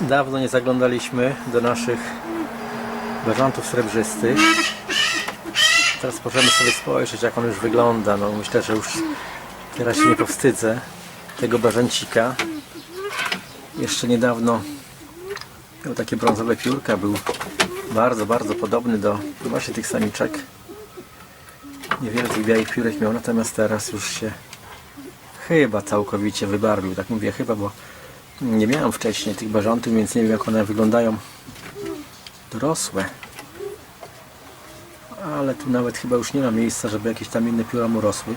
Dawno nie zaglądaliśmy do naszych bażantów srebrzystych. Teraz możemy sobie spojrzeć, jak on już wygląda. No, myślę, że już teraz się nie powstydzę tego bażancika. Jeszcze niedawno miał takie brązowe piórka, był bardzo, bardzo podobny do właśnie tych samiczek. Niewiele tych białych piórek miał, natomiast teraz już się chyba całkowicie wybarwił. Tak mówię chyba, bo nie miałem wcześniej tych bażantów, więc nie wiem jak one wyglądają dorosłe. Ale tu nawet chyba już nie ma miejsca, żeby jakieś tam inne pióra mu rosły.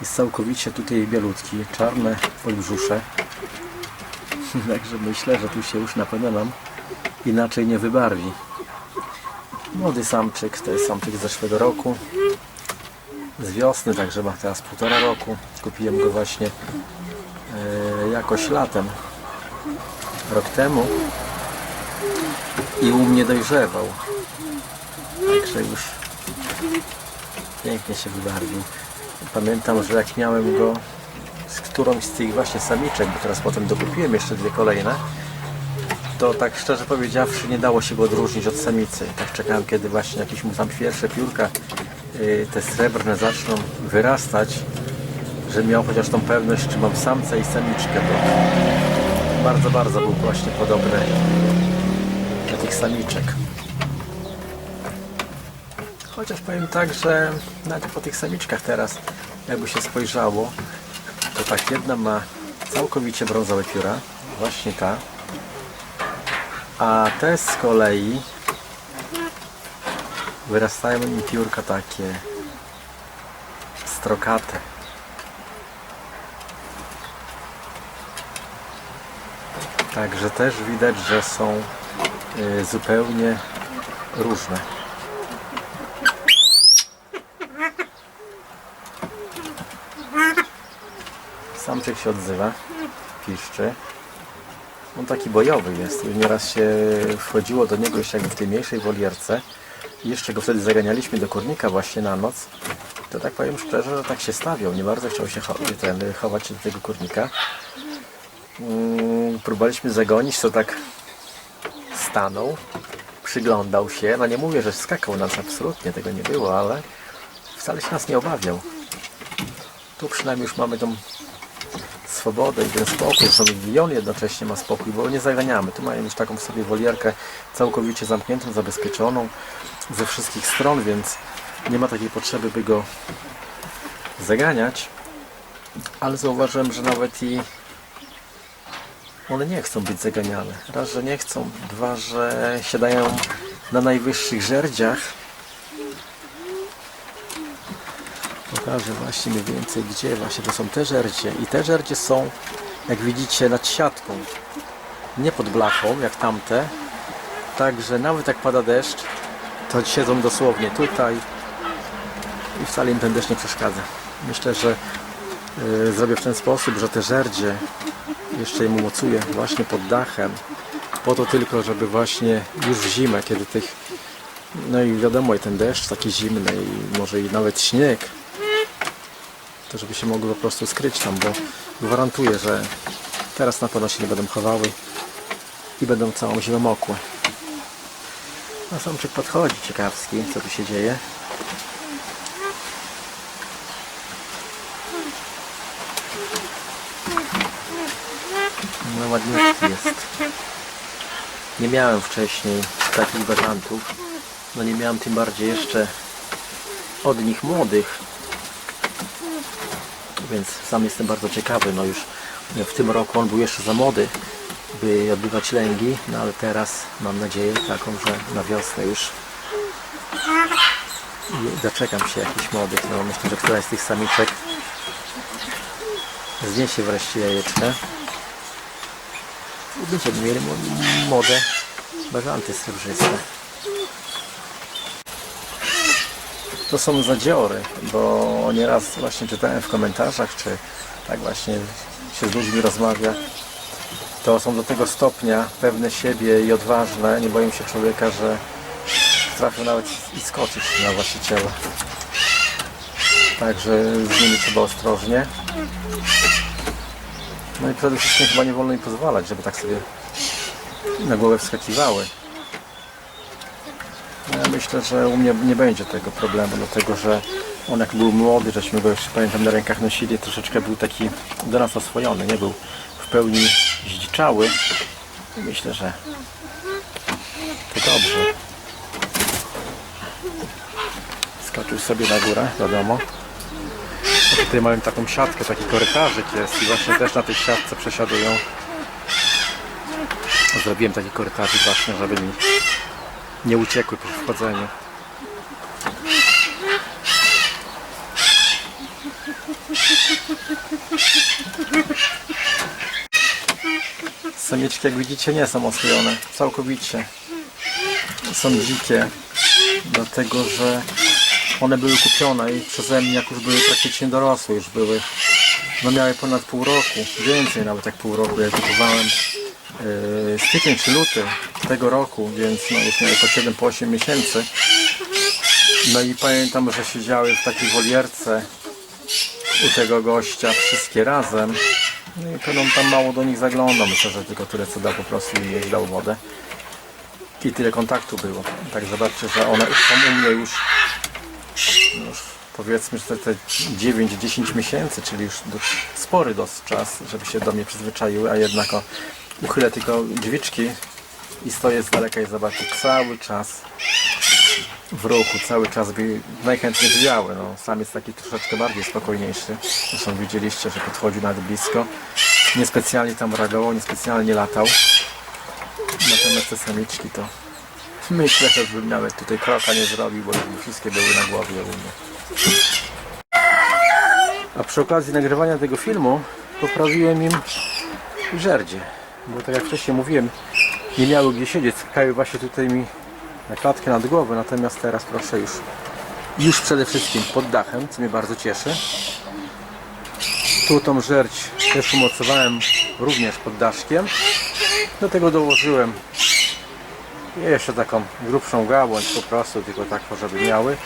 Jest całkowicie tutaj bielutki, czarne podbrzusze. Także myślę, że tu się już na pewno nam inaczej nie wybarwi. Młody samczyk, to jest samczyk z zeszłego roku. Z wiosny, także ma teraz półtora roku. Kupiłem go właśnie e, jakoś latem, rok temu. I u mnie dojrzewał. Także już pięknie się wybarwił. Pamiętam, że jak miałem go z którąś z tych właśnie samiczek, bo teraz potem dokupiłem jeszcze dwie kolejne, to tak szczerze powiedziawszy nie dało się go odróżnić od samicy. Tak czekałem, kiedy właśnie jakieś mu tam pierwsze piórka, yy, te srebrne zaczną wyrastać, że miał chociaż tą pewność, czy mam samca i samiczkę, bo bardzo, bardzo był właśnie podobny do tych samiczek. Chociaż powiem tak, że nawet po tych samiczkach teraz, jakby się spojrzało, to tak jedna ma całkowicie brązowe pióra, właśnie ta, a te z kolei wyrastają im piórka takie strokate. Także też widać, że są y, zupełnie różne. Samczyk się odzywa, piszczy. On taki bojowy jest. Nieraz się wchodziło do niego jeszcze jakby w tej mniejszej wolierce. Jeszcze go wtedy zaganialiśmy do kurnika właśnie na noc. To tak powiem szczerze, że tak się stawiał. Nie bardzo chciał się ten, chować do tego kurnika. Mm, próbowaliśmy zagonić, to tak stanął, przyglądał się. No nie mówię, że skakał nas, absolutnie tego nie było, ale wcale się nas nie obawiał. Tu przynajmniej już mamy tą swobodę i ten spokój, że i on jednocześnie ma spokój, bo nie zaganiamy. Tu mają już taką w sobie wolierkę całkowicie zamkniętą, zabezpieczoną ze wszystkich stron, więc nie ma takiej potrzeby, by go zaganiać. Ale zauważyłem, że nawet i one nie chcą być zaganiane. Raz, że nie chcą, dwa, że siadają na najwyższych żerdziach. Pokażę właśnie mniej więcej gdzie właśnie to są te żerdzie. I te żerdzie są jak widzicie nad siatką. Nie pod blachą jak tamte. Także nawet jak pada deszcz to siedzą dosłownie tutaj. I wcale im ten deszcz nie przeszkadza. Myślę, że y, zrobię w ten sposób, że te żerdzie jeszcze je umocuję właśnie pod dachem po to tylko, żeby właśnie już w zimę, kiedy tych no i wiadomo, i ten deszcz taki zimny i może i nawet śnieg to żeby się mogły po prostu skryć tam, bo gwarantuję, że teraz na pewno się nie będą chowały i będą całą zimę mokłe. No samczyk podchodzi ciekawski, co tu się dzieje. No ładniutki jest. Nie miałem wcześniej takich bażantów. No nie miałem tym bardziej jeszcze od nich młodych więc sam jestem bardzo ciekawy. No już w tym roku on był jeszcze za młody, by odbywać lęgi, no ale teraz mam nadzieję taką, że na wiosnę już doczekam się jakichś młodych. No myślę, że któraś z tych samiczek zniesie wreszcie jajeczkę. Będziemy mieli mł- młode bażanty srebrzyste. to są zadziory, bo nieraz właśnie czytałem w komentarzach, czy tak właśnie się z ludźmi rozmawia, to są do tego stopnia pewne siebie i odważne, nie boją się człowieka, że trafią nawet i skoczyć na właściciela. Także z nimi trzeba ostrożnie. No i przede wszystkim chyba nie wolno im pozwalać, żeby tak sobie na głowę wskakiwały. Ja myślę, że u mnie nie będzie tego problemu, dlatego że on jak był młody, żeśmy go jeszcze pamiętam na rękach nosili, troszeczkę był taki do nas oswojony, nie był w pełni zdziczały. I myślę, że to dobrze. Skoczył sobie na górę, wiadomo. Tutaj mają taką siatkę, taki korytarzyk jest i właśnie też na tej siatce przesiadują. Zrobiłem taki korytarzyk właśnie, żeby mi nie uciekły przy wchodzeniu. Samiczki, jak widzicie, nie są oswojone. Całkowicie. Są dzikie. Dlatego, że one były kupione i przeze mnie, jak już były praktycznie dorosłe, już były. No miały ponad pół roku, więcej nawet jak pół roku. Ja kupowałem yy, styczeń czy luty tego roku, więc no już miały po 7 po 8 miesięcy. No i pamiętam, że siedziały w takiej wolierce u tego gościa wszystkie razem. No i pewno tam mało do nich zaglądam, myślę, że tylko tyle co dał po prostu i jeść dał wodę. I tyle kontaktu było. Tak zobaczcie, że one są u mnie już powiedzmy, że te, te 9-10 miesięcy, czyli już spory dosyć czas, żeby się do mnie przyzwyczaiły, a jednak o, uchylę tylko drzwiczki i stoję z daleka i zobaczę cały czas w ruchu, cały czas by najchętniej zwiały. No, sam jest taki troszeczkę bardziej spokojniejszy. Zresztą widzieliście, że podchodził nawet blisko. Niespecjalnie tam reagował, niespecjalnie latał. Natomiast te samiczki to myślę, że bym nawet tutaj kroka nie zrobił, bo wszystkie były na głowie u mnie. A przy okazji nagrywania tego filmu poprawiłem im żerdzie. Bo tak jak wcześniej mówiłem, nie miały gdzie siedzieć, skakały właśnie tutaj mi na klatkę nad głowę, natomiast teraz proszę już już przede wszystkim pod dachem, co mnie bardzo cieszy. Tu tą żerdź też umocowałem również pod daszkiem. Do tego dołożyłem jeszcze taką grubszą gałąź po prostu, tylko taką, żeby miały.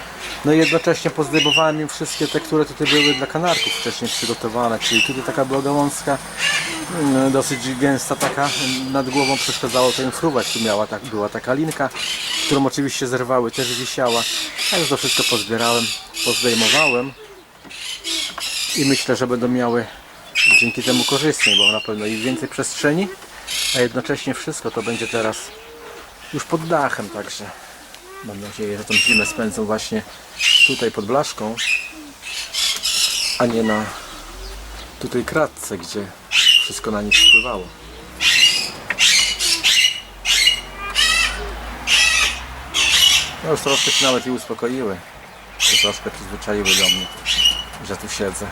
No i jednocześnie pozdejmowałem im wszystkie te, które tutaj były dla kanarków wcześniej przygotowane, czyli tutaj taka była gałązka mm, dosyć gęsta taka nad głową przeszkadzało to im fruwać, tu miała tak, była taka linka, którą oczywiście zerwały, też wisiała, już to wszystko pozbierałem, pozdejmowałem i myślę, że będą miały dzięki temu korzystniej, bo na pewno i więcej przestrzeni, a jednocześnie wszystko to będzie teraz już pod dachem, także mam nadzieję, że tą zimę spędzą właśnie tutaj pod blaszką, a nie na tutaj kratce, gdzie wszystko na nich spływało. No już troszkę się nawet i uspokoiły. Się troszkę przyzwyczaiły do mnie, że tu siedzę.